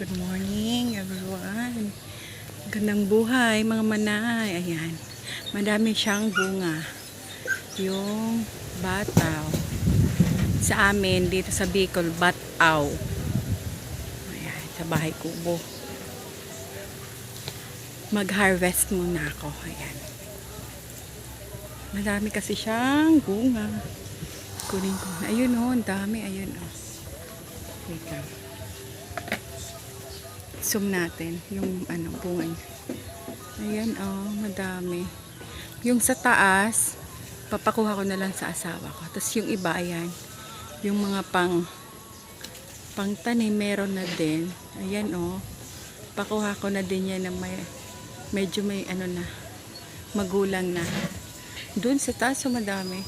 Good morning, everyone. Gandang buhay, mga manay. Ayan. Madami siyang bunga. Yung bataw. Sa amin, dito sa Bicol, bataw. Ayan, sa bahay kubo. Mag-harvest muna ako. Ayan. Madami kasi siyang bunga. Kunin ko. Ayun oh, ang dami. Ayun oh. Wait lang. Zoom natin yung ano, bunga niya. Ayan oh, madami. Yung sa taas, papakuha ko na lang sa asawa ko. Tapos yung iba, ayan. Yung mga pang pang tanim, meron na din. Ayan oh. Pakuha ko na din yan na may medyo may ano na magulang na. Doon sa taas, oh, madami.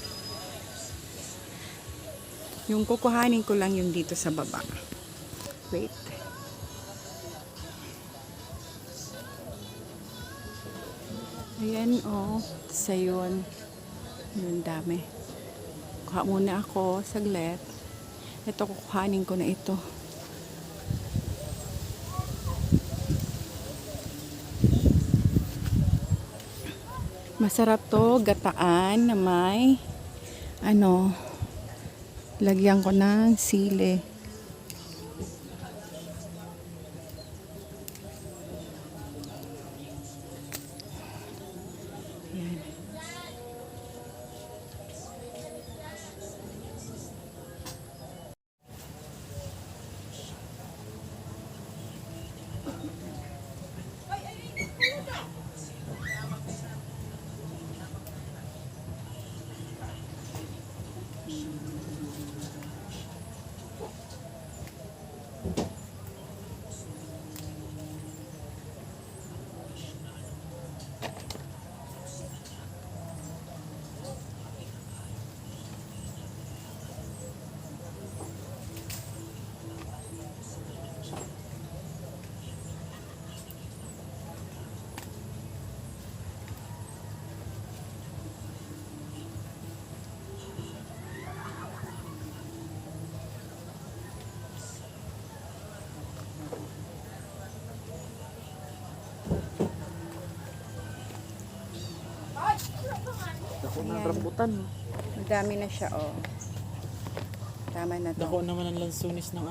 Yung kukuhanin ko lang yung dito sa baba. Wait. Ayan, oh. Sa yun. Yun, dami. Kuha muna ako, saglit. Ito, kukuhanin ko na ito. Masarap to, gataan na may ano, lagyan ko ng sili. Dako ng Ayan. rambutan. Madami na siya, oh. Tama na to. Dako naman ang lansunis ng